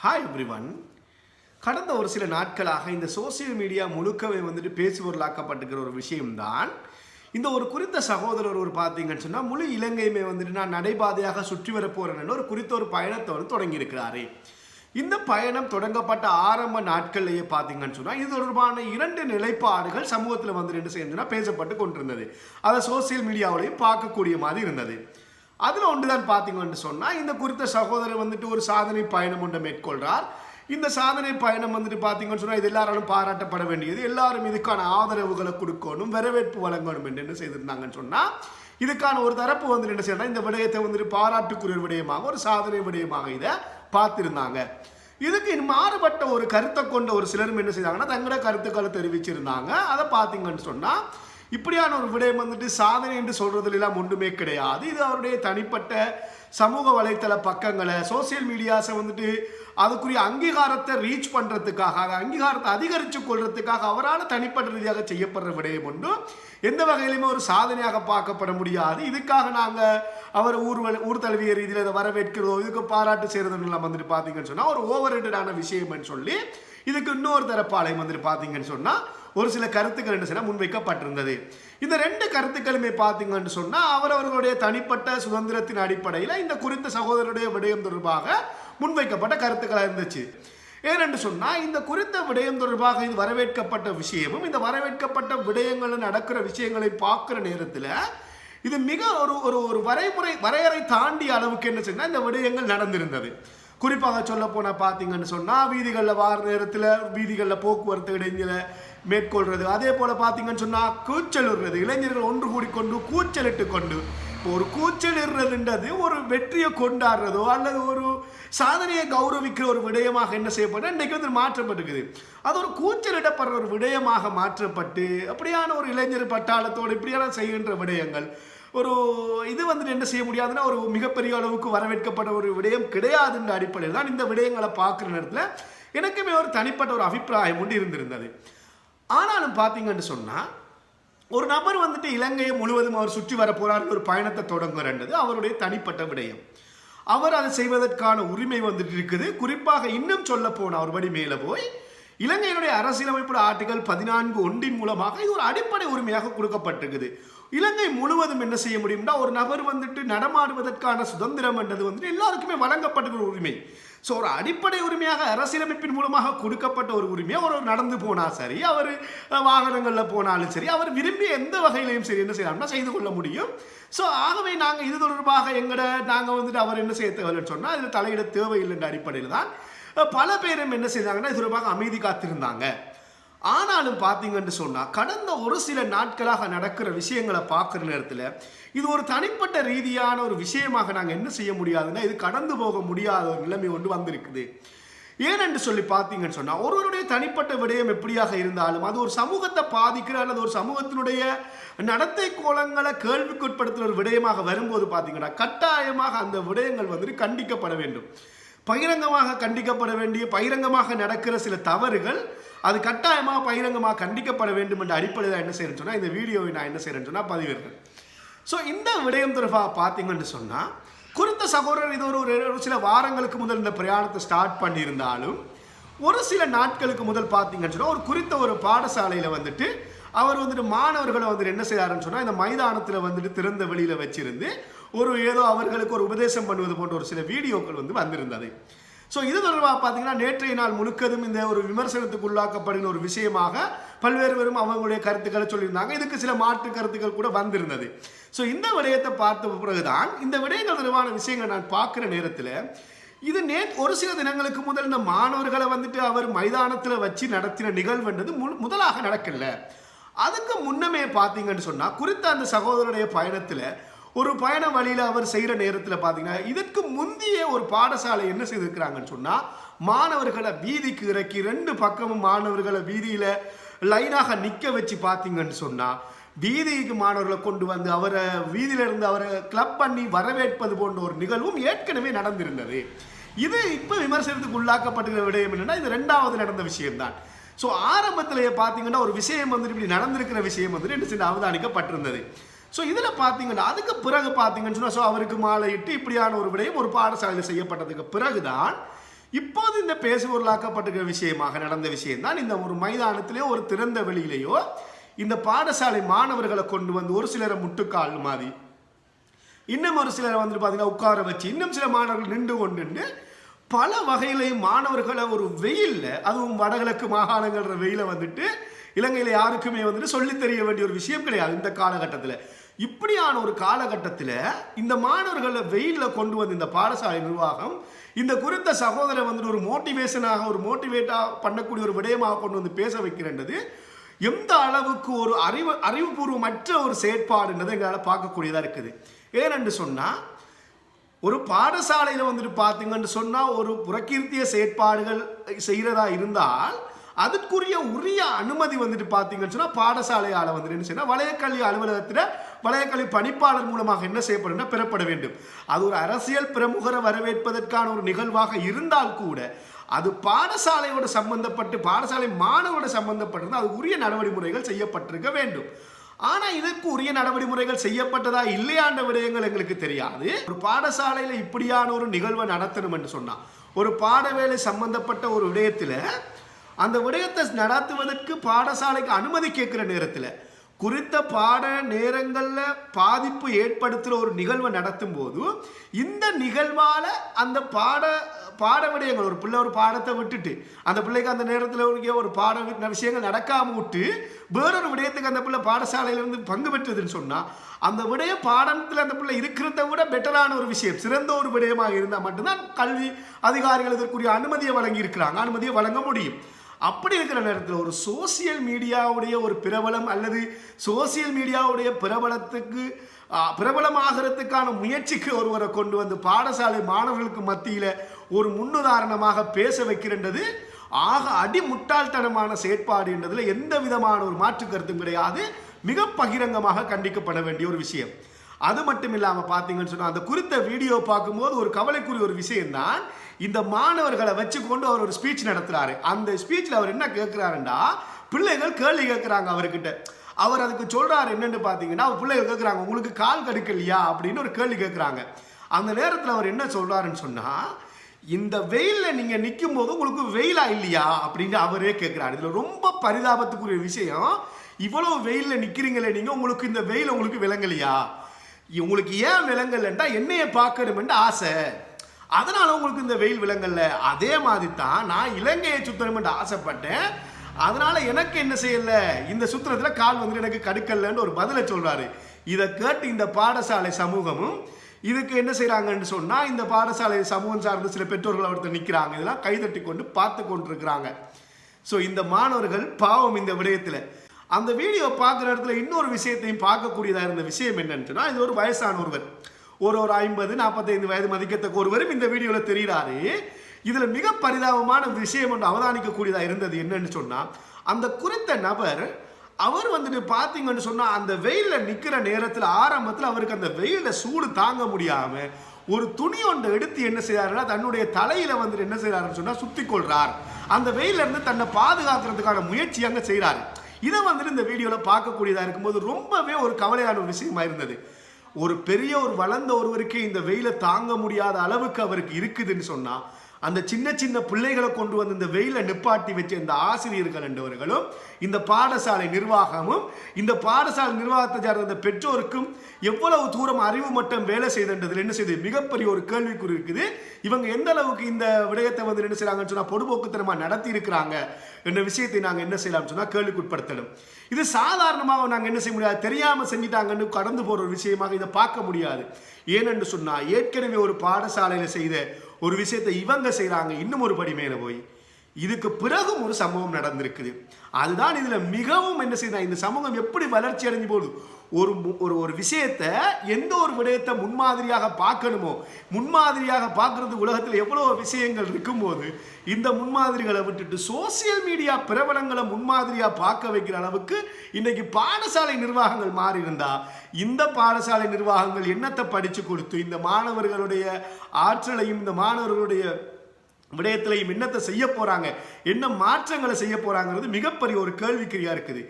Hi everyone கடந்த ஒரு சில நாட்களாக இந்த சோசியல் மீடியா முழுக்கவே வந்துட்டு பேசுபொருளாக்கப்பட்டிருக்கிற ஒரு விஷயம்தான். இந்த ஒரு குறித்த சகோதரர் ஒரு பார்த்தீங்கன்னு சொன்னால் முழு இலங்கையுமே வந்துட்டு நான் நடைபாதையாக சுற்றி வர ஒரு குறித்த ஒரு பயணத்தை வந்து தொடங்கியிருக்கிறாரு. இந்த பயணம் தொடங்கப்பட்ட ஆரம்ப நாட்கள்லேயே பார்த்தீங்கன்னு சொன்னால் இது தொடர்பான இரண்டு நிலைப்பாடுகள் சமூகத்தில் வந்து என்ன செய்யணும்னா பேசப்பட்டு கொண்டிருந்தது. அதை சோசியல் மீடியாவிலையும் பார்க்கக்கூடிய மாதிரி இருந்தது. அதில் ஒன்று தான் பார்த்தீங்கன்னு சொன்னால் இந்த குறித்த சகோதரர் வந்துட்டு ஒரு சாதனை பயணம் ஒன்றை மேற்கொள்கிறார் இந்த சாதனை பயணம் வந்துட்டு பார்த்தீங்கன்னு சொன்னால் இது எல்லாராலும் பாராட்டப்பட வேண்டியது. எல்லாரும் இதுக்கான ஆதரவுகளை கொடுக்கணும் வரவேற்பு வழங்கணும் என்று என்ன செய்திருந்தாங்கன்னு சொன்னால் இதுக்கான ஒரு தரப்பு வந்து என்ன செய்யணும் இந்த விடயத்தை வந்துட்டு பாராட்டுக்குரிய விடயமாக ஒரு சாதனை விடயமாக இதை பார்த்துருந்தாங்க. இதுக்கு மாறுபட்ட ஒரு கருத்தை கொண்ட ஒரு சிலரும் என்ன செய்தாங்கன்னா தங்களோட கருத்துக்களை தெரிவிச்சிருந்தாங்க. அதை பார்த்தீங்கன்னு சொன்னால் இப்படியான ஒரு விடயம் வந்துட்டு சாதனை என்று சொல்றதுல எல்லாம் ஒன்றுமே கிடையாது. இது அவருடைய தனிப்பட்ட சமூக வலைத்தள பக்கங்களை சோசியல் மீடியாஸை வந்துட்டு அதுக்குரிய அங்கீகாரத்தை ரீச் பண்ணுறதுக்காக அதை அங்கீகாரத்தை அதிகரித்து கொள்றதுக்காக அவரால் தனிப்பட்ட ரீதியாக செய்யப்படுற விடயம் ஒன்று. எந்த வகையிலுமே ஒரு சாதனையாக பார்க்கப்பட முடியாது. இதுக்காக நாங்கள் அவர் ஊர் ஊர் தழுவிய ரீதியில் இதை வரவேற்கிறதோ இதுக்கு பாராட்டு செய்கிறதுலாம் வந்துட்டு பார்த்தீங்கன்னு சொன்னால் ஒரு ஓவர் ஹெட்டடான விஷயம்னு சொல்லி இதுக்கு இன்னொரு தரப்பாளையம் வந்துட்டு பார்த்தீங்கன்னு சொன்னால் ஒரு சில கருத்துக்கள் என்ன செய்ய முன்வைக்கப்பட்டிருந்தது. இந்த ரெண்டு கருத்துக்களுமே பார்த்தீங்கன்னு சொன்னால் அவரவர்களுடைய தனிப்பட்ட சுதந்திரத்தின் அடிப்படையில் இந்த குறித்த சகோதரருடைய விடயம் தொடர்பாக முன்வைக்கப்பட்ட கருத்துக்களாக இருந்துச்சு. ஏனென்று சொன்னால் இந்த குறித்த விடயம் தொடர்பாக இது வரவேற்கப்பட்ட விஷயமும் இந்த வரவேற்கப்பட்ட விடயங்கள் நடக்கிற விஷயங்களை பார்க்குற நேரத்தில் இது மிக ஒரு ஒரு ஒரு வரைமுறை வரையறை தாண்டிய அளவுக்கு என்ன சொன்னால் இந்த விடயங்கள் நடந்திருந்தது. குறிப்பாக சொல்ல போனால் பார்த்தீங்கன்னு சொன்னால் வீதிகளில் வார நேரத்தில் வீதிகளில் போக்குவரத்து இடைஞ்சலை மேற்கொள்வது அதே போல் பார்த்தீங்கன்னு சொன்னால் கூச்சல் விடுறது. இளைஞர்கள் ஒன்று கூடிக்கொண்டு கூச்சலிட்டு கொண்டு இப்போ ஒரு கூச்சல் இடுறதுன்றது ஒரு வெற்றியை கொண்டாடுறதோ அல்லது ஒரு சாதனையை கௌரவிக்கிற ஒரு விடயமாக என்ன செய்யப்பட்டு இன்றைக்கு வந்து மாற்றப்பட்டிருக்குது அது ஒரு கூச்சலிடப்படுற ஒரு விடயமாக மாற்றப்பட்டு அப்படியான ஒரு இளைஞர் பட்டாளத்தோடு இப்படியான செய்கின்ற விடயங்கள் ஒரு இது வந்துட்டு என்ன செய்ய முடியாதுன்னா ஒரு மிகப்பெரிய அளவுக்கு வரவேற்கப்பட்ட ஒரு விடயம் கிடையாதுன்ற அடிப்படையில் தான் இந்த விடயங்களை பார்க்குற நேரத்தில் எனக்குமே ஒரு தனிப்பட்ட ஒரு அபிப்பிராயம் ஒன்று இருந்திருந்தது. ஆனாலும் பார்த்தீங்கன்னு சொன்னால் ஒரு நபர் வந்துட்டு இலங்கையை முழுவதும் அவர் சுற்றி வர போகிறார் ஒரு பயணத்தை தொடங்குறன்றது அவருடைய தனிப்பட்ட விடயம். அவர் அதை செய்வதற்கான உரிமை வந்துட்டு இருக்குது. குறிப்பாக இன்னும் சொல்ல போன அவர் படி மேலே போய் இலங்கையினுடைய அரசியலமைப்பு ஆர்டிகல் பதினான்கு ஒன்றின் மூலமாக இது ஒரு அடிப்படை உரிமையாக கொடுக்கப்பட்டிருக்குது. இலங்கை முழுவதும் என்ன செய்ய முடியும்னா ஒரு நபர் வந்துட்டு நடமாடுவதற்கான சுதந்திரம் என்றது வந்துட்டு எல்லாருக்குமே வழங்கப்பட்ட ஒரு உரிமை. ஸோ ஒரு அடிப்படை உரிமையாக அரசியலமைப்பின் மூலமாக கொடுக்கப்பட்ட ஒரு உரிமையை அவர் நடந்து போனால் சரி அவர் வாகனங்களில் போனாலும் சரி அவர் விரும்பி எந்த வகையிலையும் சரி என்ன செய்யலாம்னா செய்து கொள்ள முடியும். ஸோ ஆகவே நாங்கள் இது தொடர்பாக எங்கட நாங்கள் வந்துட்டு அவர் என்ன செய்ய தேவையில்லைன்னு சொன்னால் இதில் தலையிட தேவையில்லைன்ற அடிப்படையில் தான் பல பேரும் என்ன செய்தாங்கன்னா இது தொடர்பாக அமைதி காத்திருந்தாங்க. ஆனாலும் பார்த்தீங்கன்னு சொன்னால் கடந்த ஒரு சில நாட்களாக நடக்கிற விஷயங்களை பார்க்குற நேரத்தில் இது ஒரு தனிப்பட்ட ரீதியான ஒரு விஷயமாக நாங்கள் என்ன செய்ய முடியாதுன்னா இது கடந்து போக முடியாத ஒரு நிலைமை ஒன்று வந்திருக்குது. ஏனென்று சொல்லி பார்த்தீங்கன்னு சொன்னால் ஒருவருடைய தனிப்பட்ட விடயம் எப்படியாக இருந்தாலும் அது ஒரு சமூகத்தை பாதிக்கிற அல்லது ஒரு சமூகத்தினுடைய நடத்தை கோலங்களை கேள்விக்குட்படுத்துகிற ஒரு விடயமாக வரும்போது பார்த்தீங்கன்னா கட்டாயமாக அந்த விடயங்கள் வந்துட்டு கண்டிக்கப்பட வேண்டும். பகிரங்கமாக கண்டிக்கப்பட வேண்டிய பகிரங்கமாக நடக்கிற சில தவறுகள் அது கட்டாயமாக பகிரங்கமாக கண்டிக்கப்பட வேண்டும் என்ற அடிப்படையில் என்ன செய்யறேன்னு சொன்னால் இந்த வீடியோவை நான் என்ன செய்யறேன்னு சொன்னால் பதிவிடுறேன். ஸோ இந்த விடயம் தொடர்பாக பார்த்தீங்கன்னு சொன்னால் குறித்த சகோதரர் இது ஒரு ஒரு- சில வாரங்களுக்கு முதல் இந்த பிரயாணத்தை ஸ்டார்ட் பண்ணியிருந்தாலும் ஒரு சில நாட்களுக்கு முதல் பார்த்தீங்கன்னு சொன்னால் ஒரு குறித்த ஒரு பாடசாலையில் வந்துட்டு அவர் வந்துட்டு மாணவர்களை வந்துட்டு என்ன செய்கிறாருன்னு சொன்னால் இந்த மைதானத்தில் வந்துட்டு திறந்த வெளியில் வச்சிருந்து ஒரு ஏதோ அவர்களுக்கு ஒரு உபதேசம் பண்ணுவது போன்ற ஒரு சில வீடியோக்கள் வந்து வந்திருந்தது. ஸோ இது தொடர்பாக பார்த்தீங்கன்னா நேற்றைய நாள் முழுக்கதும் இந்த ஒரு விமர்சனத்துக்கு உள்ளாக்கப்படுகிற ஒரு விஷயமாக பல்வேறு பேரும் அவங்களுடைய கருத்துக்களை சொல்லியிருந்தாங்க. இதுக்கு சில மாற்று கருத்துக்கள் கூட வந்திருந்தது. ஸோ இந்த விடயத்தை பார்த்த பிறகுதான் இந்த விடயங்கள் தொடர்பான விஷயங்கள் நான் பார்க்குற நேரத்தில் இது நே ஒரு சில தினங்களுக்கு முதல் இந்த மாணவர்களை வந்துட்டு அவர் மைதானத்தில் வச்சு நடத்தின நிகழ்வுன்றது மு- முதலாக நடக்கல. அதுக்கு முன்னமே பார்த்தீங்கன்னு சொன்னால் குறித்த அந்த சகோதரருடைய பயணத்தில் ஒரு பயண வழியில் அவர் செய்கிற நேரத்தில் பார்த்தீங்கன்னா இதற்கு முந்தைய ஒரு பாடசாலை என்ன செய்திருக்கிறாங்கன்னு சொன்னால் மாணவர்களை வீதிக்கு இறக்கி ரெண்டு பக்கமும் மாணவர்களை வீதியில் லைனாக நிற்க வச்சு பார்த்தீங்கன்னு சொன்னால் வீதிக்கு மாணவர்களை கொண்டு வந்து அவரை வீதியிலிருந்து அவரை கிளப் பண்ணி வரவேற்பது போன்ற ஒரு நிகழ்வும் ஏற்கனவே நடந்திருந்தது. இது இப்போ விமர்சனத்துக்கு உள்ளாக்கப்பட்டுகிற விடயம் என்னென்னா இது ரெண்டாவது நடந்த விஷயம்தான். ஸோ ஆரம்பத்திலேயே பார்த்தீங்கன்னா ஒரு விஷயம் வந்துட்டு இப்படி நடந்திருக்கிற விஷயம் வந்துட்டு என்ன செய்ய அவதானிக்கப்பட்டிருந்தது. ஸோ இதில் பார்த்தீங்கன்னா அதுக்கு பிறகு பார்த்தீங்கன்னு சொன்னால் ஸோ அவருக்கு மாலையிட்டு இப்படியான ஒரு விடயம் ஒரு பாடசாலையில் செய்யப்பட்டதுக்கு பிறகுதான் இப்போது இந்த பேசுபொருளாக்கப்பட்டிருக்கிற விஷயமாக நடந்த விஷயம்தான் இந்த ஒரு மைதானத்திலேயோ ஒரு திறந்த வெளியிலேயோ இந்த பாடசாலை மாணவர்களை கொண்டு வந்து ஒரு சிலரை முட்டுக்கால் மாதிரி இன்னும் ஒரு சிலரை வந்துட்டு பார்த்தீங்கன்னா உட்கார வச்சு இன்னும் சில மாணவர்கள் நின்று கொண்டு பல வகையிலையும் மாணவர்களை ஒரு வெயில்ல அதுவும் வடகிழக்கு மாகாணங்கள்ன்ற வெயிலை வந்துட்டு இலங்கையில் யாருக்குமே வந்துட்டு சொல்லித் தெரிய வேண்டிய ஒரு விஷயம் கிடையாது இந்த காலகட்டத்தில். இப்படியான ஒரு காலகட்டத்தில் இந்த மாணவர்களை வெயிலில் கொண்டு வந்து இந்த பாடசாலை நிர்வாகம் இந்த குறித்த சகோதரர் வந்துட்டு ஒரு மோட்டிவேஷனாக ஒரு மோட்டிவேட்டாக பண்ணக்கூடிய ஒரு விடயமாக கொண்டு வந்து பேச வைக்கின்றது எந்த அளவுக்கு ஒரு அறிவு அறிவுபூர்வமற்ற ஒரு செயற்பாடுன்றதை எங்களால் பார்க்கக்கூடியதாக இருக்குது. ஏனென்று சொன்னால் ஒரு பாடசாலையில் வந்துட்டு பார்த்தீங்கன்னு சொன்னால் ஒரு புறக்கீர்த்திய செயற்பாடுகள் செய்கிறதா இருந்தால் அதுக்குரிய உரிய அனுமதி வந்துட்டு பார்த்தீங்கன்னு சொன்னால் பாடசாலையால் வந்துட்டு என்ன செய்யணும்? வலயக்கல்வி அலுவலகத்தில் வலயக்கல்வி பணிப்பாளர் மூலமாக என்ன செய்யப்படும்னா பெறப்பட வேண்டும். அது ஒரு அரசியல் பிரமுகரை வரவேற்பதற்கான ஒரு நிகழ்வாக இருந்தால் கூட அது பாடசாலையோட சம்பந்தப்பட்டு பாடசாலை மாணவரோட சம்பந்தப்பட்டிருந்தால் அது உரிய நடவடிக்கைகள் செய்யப்பட்டிருக்க வேண்டும். ஆனால் இதற்கு உரிய நடைமுறைகள் செய்யப்பட்டதா இல்லையான்ற விடயங்கள் எங்களுக்கு தெரியாது. ஒரு பாடசாலையில் இப்படியான ஒரு நிகழ்வை நடத்தணும் என்று சொன்னால் ஒரு பாடவேளை சம்பந்தப்பட்ட ஒரு விடயத்தில் அந்த விடயத்தை நடத்துவதற்கு பாடசாலைக்கு அனுமதி கேட்குற நேரத்தில் குறித்த பாட நேரங்களில் பாதிப்பு ஏற்படுத்துகிற ஒரு நிகழ்வை நடத்தும் போது இந்த நிகழ்வால் அந்த பாட பாட விடயங்கள் ஒரு பிள்ளை ஒரு பாடத்தை விட்டுட்டு அந்த பிள்ளைக்கு அந்த நேரத்தில் ஒரு ஒரு பாட விஷயங்கள் நடக்காம விட்டு வேறொரு விடயத்துக்கு அந்த பிள்ளை பாடசாலையிலிருந்து பங்கு பெற்றதுன்னு சொன்னால் அந்த விடய பாடத்தில் அந்த பிள்ளை இருக்கிறத விட பெட்டரான ஒரு விஷயம் சிறந்த ஒரு விடயமாக இருந்தால் மட்டும்தான் கல்வி அதிகாரிகள் இதற்குரிய அனுமதியை வழங்கியிருக்கிறாங்க. அனுமதியை வழங்க முடியும். அப்படி இருக்கிற நேரத்தில் ஒரு சோசியல் மீடியாவுடைய ஒரு பிரபலம் அல்லது சோசியல் மீடியாவுடைய பிரபலத்துக்கு பிரபலமாகிறதுக்கான பிரபலமாகறதுக்கான முயற்சிக்கு ஒருவரை கொண்டு வந்து பாடசாலை மாணவர்களுக்கு மத்தியில் ஒரு முன்னுதாரணமாக பேச வைக்கின்றது ஆக அடி முட்டாள்தனமான செயற்பாடு என்றதில் எந்த விதமான ஒரு மாற்று கருத்தும் கிடையாது. மிக பகிரங்கமாக கண்டிக்கப்பட வேண்டிய ஒரு விஷயம். அது மட்டும் இல்லாமல் பார்த்தீங்கன்னு சொன்னால் அந்த குறித்த வீடியோ பார்க்கும்போது ஒரு கவலைக்குரிய ஒரு விஷயம்தான். இந்த மாணவர்களை வச்சுக்கொண்டு அவர் ஒரு ஸ்பீச் நடத்துகிறாரு அந்த ஸ்பீச்சில் அவர் என்ன கேட்குறாருண்டா பிள்ளைகள் கேள்வி கேட்குறாங்க அவர்கிட்ட. அவர் அதுக்கு சொல்கிறார் என்னென்னு பார்த்தீங்கன்னா பிள்ளைகள் கேட்குறாங்க உங்களுக்கு கால் கடுக்கலையா? அப்படின்னு ஒரு கேள்வி கேட்குறாங்க அந்த நேரத்தில் அவர் என்ன சொல்கிறாருன்னு சொன்னால் இந்த வெயிலில் நீங்கள் நிற்கும் போது உங்களுக்கு வெயிலா இல்லையா? அப்படின்னு அவரே கேட்குறாரு இதில் ரொம்ப பரிதாபத்துக்குரிய விஷயம் இவ்வளோ வெயிலில் நிற்கிறீங்களே நீங்கள் உங்களுக்கு இந்த வெயில் உங்களுக்கு விளங்கலையா? உங்களுக்கு ஏன் விளங்கலைன்னா என்னையை பார்க்கணுமென்று ஆசை. அதனால உங்களுக்கு இந்த வெயில் விலங்கல்ல அதே மாதிரி தான் நான் இலங்கையை சுத்தணுமென்று ஆசைப்பட்டேன். அதனால எனக்கு என்ன செய்யல? இந்த சுத்திரத்தில் கால் வந்து எனக்கு கடுக்கல்லன்னு ஒரு பதிலை சொல்றாரு. இதை கேட்டு இந்த பாடசாலை சமூகமும் இதுக்கு என்ன செய்கிறாங்கன்னு சொன்னால் இந்த பாடசாலை சமூகம் சார்ந்த சில பெற்றோர்கள் ஒருத்தர் நிற்கிறாங்க இதெல்லாம் கைதட்டி கொண்டு பார்த்து கொண்டிருக்கிறாங்க. ஸோ இந்த மாணவர்கள் பாவம் இந்த விடயத்தில். அந்த வீடியோ பார்க்குற இடத்துல இன்னொரு விஷயத்தையும் பார்க்கக்கூடியதாக இருந்த விஷயம் என்னன்னு இது ஒரு வயசான ஒருவர் ஒரு ஒரு ஐம்பது நாற்பத்தைந்து வயது மதிக்கத்தக்க ஒருவரும் இந்த வீடியோவில் தெரிகிறாரு இதில் மிக பரிதாபமான விஷயம் ஒன்று அவதானிக்கக்கூடியதாக இருந்தது என்னன்னு சொன்னால் அந்த குறித்த நபர் அவர் வந்துட்டு பார்த்தீங்கன்னு சொன்னால் அந்த வெயிலில் நிற்கிற நேரத்தில் ஆரம்பத்தில் அவருக்கு அந்த வெயிலில் சூடு தாங்க முடியாமல் ஒரு துணி ஒன்றை எடுத்து என்ன செய்கிறாருன்னா தன்னுடைய தலையில் வந்துட்டு என்ன செய்கிறாருன்னு சொன்னால் சுத்தி கொள்கிறார் அந்த வெயிலிருந்து தன்னை பாதுகாக்கிறதுக்கான முயற்சி அங்கே செய்கிறார் இதை வந்துட்டு இந்த வீடியோவில் பார்க்கக்கூடியதாக இருக்கும்போது ரொம்பவே ஒரு கவலையான ஒரு விஷயமா இருந்தது. ஒரு பெரிய ஒரு வளர்ந்த ஒருவருக்கு இந்த வெயிலை தாங்க முடியாத அளவுக்கு அவருக்கு இருக்குதுன்னு சொன்னால் அந்த சின்ன சின்ன பிள்ளைகளை கொண்டு வந்து இந்த வெயில நிப்பாட்டி வச்ச இந்த ஆசிரியர்கள் என்றவர்களும் இந்த பாடசாலை நிர்வாகமும் இந்த பாடசாலை நிர்வாகத்தை சார்ந்த பெற்றோருக்கும் எவ்வளவு தூரம் அறிவு மட்டம் வேலை செய்தன்றதுல என்ன செய்யுது மிகப்பெரிய ஒரு கேள்விக்குறி இருக்குது. இவங்க எந்த அளவுக்கு இந்த விடயத்தை வந்து என்ன செய்யறாங்கன்னு சொன்னா பொதுபோக்குத்தனமாக நடத்தி இருக்கிறாங்க என்ற விஷயத்தை நாங்கள் என்ன செய்யலாம்னு சொன்னால் கேள்விக்குட்படுத்தணும் இது சாதாரணமாக நாங்கள் என்ன செய்ய முடியாது. தெரியாமல் செஞ்சிட்டாங்கன்னு கடந்து போகிற ஒரு விஷயமாக இதை பார்க்க முடியாது. ஏனென்று சொன்னால் ஏற்கனவே ஒரு பாடசாலையில் செய்த ஒரு விஷயத்தை இவங்க செய்கிறாங்க இன்னும் ஒரு படி மேலே போய் இதுக்கு பிறகும் ஒரு சம்பவம் நடந்திருக்குது. அதுதான் இதில் மிகவும் என்ன செய்யுது? இந்த சமூகம் எப்படி வளர்ச்சி அடைஞ்சு போகுது? ஒரு மு- ஒரு ஒரு விஷயத்தை எந்த ஒரு விடயத்தை முன்மாதிரியாக பார்க்கணுமோ முன்மாதிரியாக பார்க்கறது உலகத்தில் எவ்வளோ விஷயங்கள் இருக்கும்போது இந்த முன்மாதிரிகளை விட்டுட்டு சோசியல் மீடியா பிரபலங்களை முன்மாதிரியாக பார்க்க வைக்கிற அளவுக்கு இன்னைக்கு பாடசாலை நிர்வாகங்கள் மாறி இந்த பாடசாலை நிர்வாகங்கள் என்னத்தை படித்து கொடுத்து இந்த மாணவர்களுடைய ஆற்றலையும் இந்த மாணவர்களுடைய விடயத்திலையும் என்னத்தை செய்ய போகிறாங்க என்ன மாற்றங்களை செய்ய போகிறாங்கிறது மிகப்பெரிய ஒரு கேள்விக்குறியாக இருக்குது.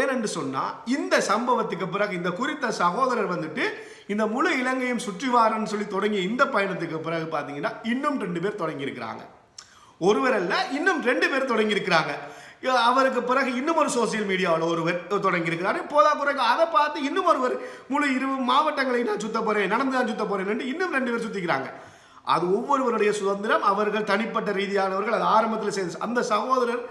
ஏனென்று சொன்னால் இந்த சம்பவத்துக்கு பிறகு இந்த குறித்த சகோதரர் வந்துட்டு இந்த முழு இலங்கையும் சுற்றி வாரன்னு சொல்லி தொடங்கிய இந்த பயணத்துக்கு பிறகு பார்த்தீங்கன்னா இன்னும் ரெண்டு பேர் தொடங்கியிருக்கிறாங்க. ஒருவர் அல்ல இன்னும் ரெண்டு பேர் தொடங்கியிருக்கிறாங்க. அவருக்கு பிறகு இன்னும் ஒரு சோசியல் மீடியாவில் ஒருவர் தொடங்கியிருக்கிறாரு. போதா பிறகு அதை பார்த்து இன்னும் ஒருவர் முழு இரு மாவட்டங்களை நான் சுத்த போகிறேன் நடந்து நான் சுத்த போகிறேன் இன்னும் ரெண்டு பேர் சுற்றிக்கிறாங்க அது ஒவ்வொருவருடைய சுதந்திரம் அவர்கள் தனிப்பட்ட ரீதியானவர்கள் அது ஆரம்பத்தில் செய்த அந்த சகோதரர்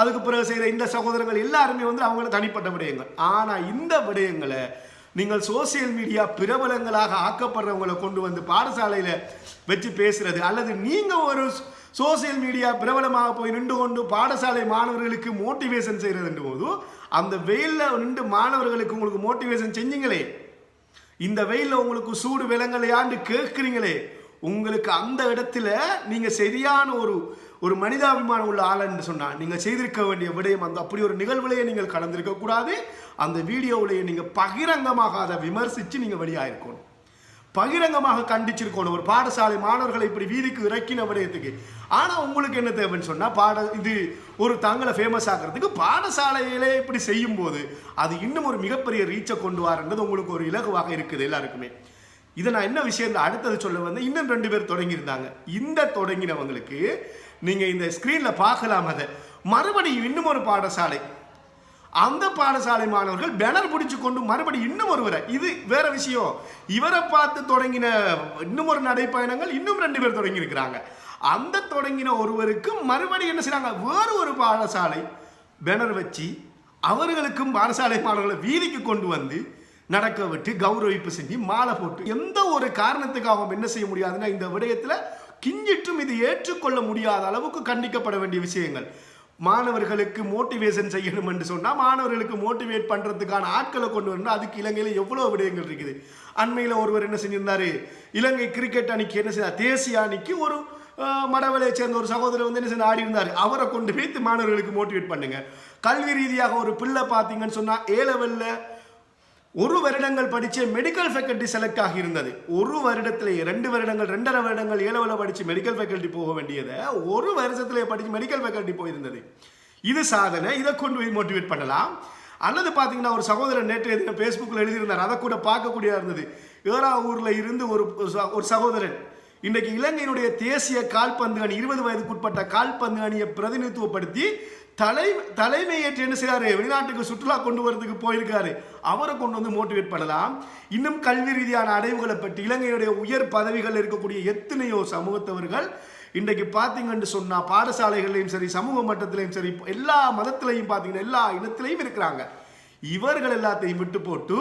அதுக்கு பிறகு செய்கிற இந்த சகோதரர்கள் எல்லாருமே வந்து அவங்கள தனிப்பட்ட விடயங்கள். ஆனால் இந்த விடயங்களை நீங்கள் சோசியல் மீடியா பிரபலங்களாக ஆக்கப்படுறவங்களை கொண்டு வந்து பாடசாலையில் வச்சு பேசுறது அல்லது நீங்கள் ஒரு சோசியல் மீடியா பிரபலமாக போய் நின்று கொண்டு பாடசாலை மாணவர்களுக்கு மோட்டிவேஷன் செய்கிறதுன்ற போது அந்த வெயிலில் நின்று மாணவர்களுக்கு உங்களுக்கு மோட்டிவேஷன் செஞ்சீங்களே? இந்த வெயிலில் உங்களுக்கு சூடு விலங்கலையாண்டு கேட்குறீங்களே? உங்களுக்கு அந்த இடத்துல நீங்கள் சரியான ஒரு ஒரு மனிதாபிமானம் உள்ள ஆளுன்னு சொன்னால் நீங்கள் செய்திருக்க வேண்டிய விடயம் அந்த அப்படி ஒரு நிகழ்வுலையே நீங்கள் கலந்திருக்கக்கூடாது அந்த வீடியோவிலேயே நீங்கள் பகிரங்கமாக அதை நீங்கள் நீங்க வெளியாயிருக்கணும் பகிரங்கமாக கண்டிச்சிருக்கணும். ஒரு பாடசாலை மாணவர்களை இப்படி வீதிக்கு இறக்கின விடயத்துக்கு. ஆனால் உங்களுக்கு என்ன தேவைன்னு சொன்னால் பாட இது ஒரு தங்களை ஃபேமஸ் ஆகிறதுக்கு பாடசாலையிலே இப்படி செய்யும் போது அது இன்னும் ஒரு மிகப்பெரிய ரீச்சை கொண்டு வரன்றது உங்களுக்கு ஒரு இலகுவாக இருக்குது எல்லாருக்குமே. இதை நான் என்ன விஷயம் அடுத்தது சொல்ல வந்து இன்னும் ரெண்டு பேர் தொடங்கியிருந்தாங்க. இந்த தொடங்கினவங்களுக்கு நீங்கள் இந்த ஸ்க்ரீனில் பார்க்கலாம் அதை. மறுபடியும் இன்னும் ஒரு பாடசாலை. அந்த பாடசாலை மாணவர்கள் பேனர் பிடிச்சு கொண்டு மறுபடியும் இன்னும் ஒருவரை இது வேற விஷயம். இவரை பார்த்து தொடங்கின இன்னும் ஒரு நடைப்பயணங்கள் இன்னும் ரெண்டு பேர் தொடங்கியிருக்கிறாங்க. அந்த தொடங்கின ஒருவருக்கு மறுபடியும் என்ன செய்றாங்க? வேறு ஒரு பாடசாலை பேனர் வச்சு அவர்களுக்கும் பாடசாலை மாணவர்களை வீதிக்கு கொண்டு வந்து நடக்க விட்டு கௌரவிப்பு செஞ்சு மாலை போட்டு எந்த ஒரு காரணத்துக்காகவும் என்ன செய்ய முடியாதுன்னா இந்த விடயத்தில் கிஞ்சிட்டும் இது ஏற்றுக்கொள்ள முடியாத அளவுக்கு கண்டிக்கப்பட வேண்டிய விஷயங்கள். மாணவர்களுக்கு மோட்டிவேஷன் செய்யணும் என்று சொன்னால் மாணவர்களுக்கு மோட்டிவேட் பண்ணுறதுக்கான ஆட்களை கொண்டு வரணும் அதுக்கு இலங்கையில் எவ்வளோ விடயங்கள் இருக்குது. அண்மையில் ஒருவர் என்ன செஞ்சிருந்தார்? இலங்கை கிரிக்கெட் அணிக்கு என்ன செய்தார் தேசிய அணிக்கு ஒரு மடவலையை சேர்ந்த ஒரு சகோதரர் வந்து என்ன செய்ய ஆடி இருந்தார். அவரை கொண்டு வைத்து மாணவர்களுக்கு மோட்டிவேட் பண்ணுங்க. கல்வி ரீதியாக ஒரு பிள்ளை பார்த்தீங்கன்னு சொன்னால் ஏ லெவலில் ஒரு வருடங்கள் படித்து மெடிக்கல் ஃபேக்கல்டி செலக்ட் ஆகியிருந்தது ஒரு வருடத்திலேயே ரெண்டு வருடங்கள் ரெண்டரை வருடங்கள் ஏழவில் படித்து மெடிக்கல் ஃபேக்கல்டி போக வேண்டியதை ஒரு வருஷத்தில் படித்து மெடிக்கல் ஃபேக்கல்டி போயிருந்தது. இது சாதனை. இதை கொண்டு போய் மோட்டிவேட் பண்ணலாம். அல்லது பார்த்தீங்கன்னா ஒரு சகோதரர் நேற்று எதிர ஃபேஸ்புக்கில் எழுதியிருந்தார். அதை கூட பார்க்கக்கூடிய இருந்தது. ஏறா ஊரில் இருந்து ஒரு ஒரு ச- ஒரு சகோதரன் இன்றைக்கு இலங்கையினுடைய தேசிய கால்பந்து அணி இருபது வயதுக்குட்பட்ட கால்பந்து அணியை பிரதிநிதித்துவப்படுத்தி தலை தலைமையேற்று என்ன செய்றாரு? வெளிநாட்டுக்கு சுற்றுலா கொண்டு வரதுக்கு போயிருக்காரு. அவரை கொண்டு வந்து மோட்டிவேட் பண்ணலாம். இன்னும் கல்வி ரீதியான அடைவுகளை பற்றி இலங்கையுடைய உயர் பதவிகள் இருக்கக்கூடிய எத்தனையோ சமூகத்தவர்கள் இன்றைக்கு பார்த்தீங்கன்னு சொன்னால் பாடசாலைகள்லையும் சரி சமூக மட்டத்திலையும் சரி எல்லா மதத்திலையும் பார்த்தீங்கன்னா எல்லா இனத்திலையும் இருக்கிறாங்க. இவர்கள் எல்லாத்தையும் விட்டு போட்டு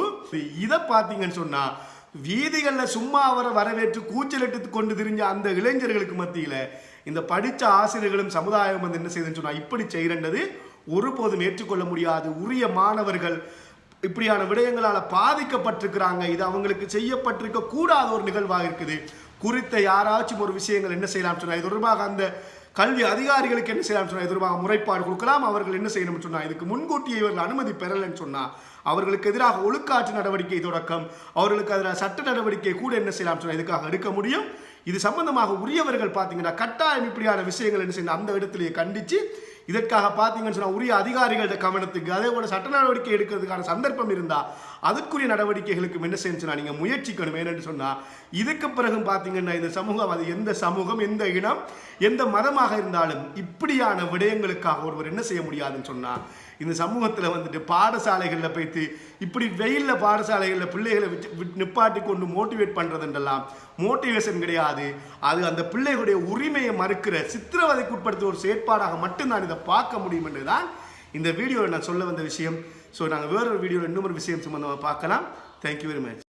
இதை பார்த்தீங்கன்னு சொன்னால் வீதிகளில் சும்மா அவரை வரவேற்று கூச்சலிட்டு கொண்டு திரிஞ்ச அந்த இளைஞர்களுக்கு மத்தியில் இந்த படித்த ஆசிரியர்களும் சமுதாயம் வந்து என்ன செய்யுதுன்னு சொன்னால் இப்படி செய்கிறன்றது ஒருபோதும் ஏற்றுக்கொள்ள முடியாது. உரிய மாணவர்கள் இப்படியான விடயங்களால் பாதிக்கப்பட்டிருக்கிறாங்க. இது அவங்களுக்கு செய்யப்பட்டிருக்க கூடாத ஒரு நிகழ்வாக இருக்குது. குறித்த யாராச்சும் ஒரு விஷயங்கள் என்ன செய்யலாம் சொன்னால் இது தொடர்பாக அந்த கல்வி அதிகாரிகளுக்கு என்ன செய்யலாம் சொன்னால் இது முறைப்பாடு கொடுக்கலாம். அவர்கள் என்ன செய்யணும்னு சொன்னால் இதுக்கு முன்கூட்டியே இவர்கள் அனுமதி பெறலைன்னு சொன்னால் அவர்களுக்கு எதிராக ஒழுக்காற்று நடவடிக்கை தொடக்கம் அவர்களுக்கு எதிராக சட்ட நடவடிக்கை கூட என்ன செய்யலாம் சொன்னால் இதுக்காக எடுக்க முடியும். இது சம்பந்தமாக உரியவர்கள் பார்த்தீங்கன்னா கட்டாயம் இப்படியான விஷயங்கள் என்ன செய்யணும் அந்த இடத்திலேயே கண்டித்து இதற்காக பார்த்தீங்கன்னு சொன்னால் உரிய அதிகாரிகளோட கவனத்துக்கு அதே போல சட்ட நடவடிக்கை எடுக்கிறதுக்கான சந்தர்ப்பம் இருந்தால் அதற்குரிய நடவடிக்கைகளுக்கு என்ன செய்யணும் நீங்கள் முயற்சிக்கணும். ஏன்னு சொன்னால் இதுக்கு பிறகும் பார்த்தீங்கன்னா இந்த சமூகம் அது எந்த சமூகம் எந்த இனம் எந்த மதமாக இருந்தாலும் இப்படியான விடயங்களுக்காக ஒருவர் என்ன செய்ய முடியாதுன்னு சொன்னால் இந்த சமூகத்தில் வந்துட்டு பாடசாலைகளில் போய்த்து இப்படி வெயிலில் பாடசாலைகளில் பிள்ளைகளை வச்சு நிப்பாட்டி கொண்டு மோட்டிவேட் பண்ணுறதுன்றெல்லாம் மோட்டிவேஷன் கிடையாது. அது அந்த பிள்ளைகளுடைய உரிமையை மறுக்கிற சித்திரவதைக்குட்படுத்த ஒரு செயற்பாடாக மட்டும்தான் இதை பார்க்க முடியும் என்று தான் இந்த வீடியோவில் நான் சொல்ல வந்த விஷயம். ஸோ நாங்கள் வேறொரு வீடியோவில் இன்னொரு விஷயம் சம்மந்தமாக பார்க்கலாம். Thank you very much